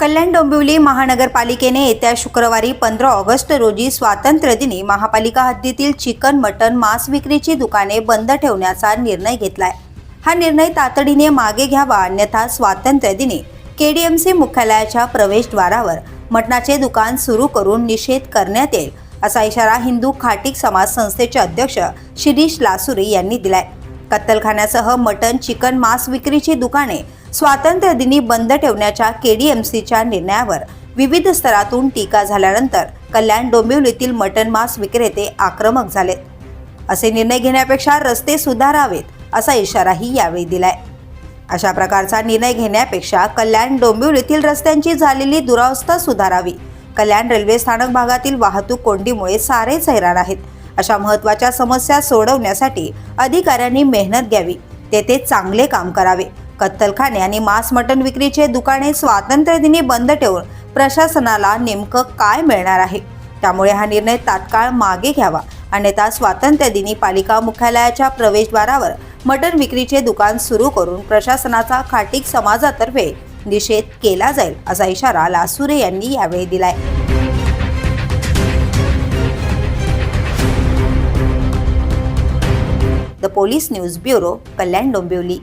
कल्याण डोंबिवली महानगरपालिकेने येत्या शुक्रवारी पंधरा ऑगस्ट रोजी स्वातंत्र्यदिनी महापालिका हद्दीतील चिकन मटन मांस विक्रीची दुकाने बंद ठेवण्याचा निर्णय घेतलाय. हा निर्णय तातडीने मागे घ्यावा अन्यथा स्वातंत्र्यदिनी केडीएमसी मुख्यालयाच्या प्रवेशद्वारावर मटणाचे दुकान सुरू करून निषेध करण्यात येईल असा इशारा हिंदू खाटीक समाज संस्थेचे अध्यक्ष शिरीष लासुरी यांनी दिलाय. कत्तलखान्यासह मटन चिकन मांस विक्रीची दुकाने स्वातंत्र्यदिनी बंद ठेवण्याच्या केडीएमसीच्या निर्णयावर विविध स्तरातून टीका झाल्यानंतर कल्याण डोंबिवलीतील मटन मांस विक्रेते आक्रमक झालेत. असे निर्णय घेण्यापेक्षा रस्ते सुधारावेत असा इशाराही यावेळी दिलाय. अशा प्रकारचा निर्णय घेण्यापेक्षा कल्याण डोंबिवलीतील रस्त्यांची झालेली दुरावस्था सुधारावी. कल्याण रेल्वे स्थानक भागातील वाहतूक कोंडीमुळे सारेच हैराण आहेत. अशा महत्त्वाच्या समस्या सोडवण्यासाठी अधिकाऱ्यांनी मेहनत घ्यावी. तेथे चांगले काम करावे. कत्तलखाने आणि मांस मटण विक्रीचे दुकाने स्वातंत्र्यदिनी बंद ठेवून प्रशासनाला नेमकं काय मिळणार आहे? त्यामुळे हा निर्णय तात्काळ मागे घ्यावा. अन्यथा स्वातंत्र्यदिनी पालिका मुख्यालयाच्या प्रवेशद्वारावर मटण विक्रीचे दुकान सुरू करून प्रशासनाचा खाटीक समाजातर्फे निषेध केला जाईल असा इशारा लासुरे यांनी यावेळी दिलाय. The police news bureau Kalyan Dombivli.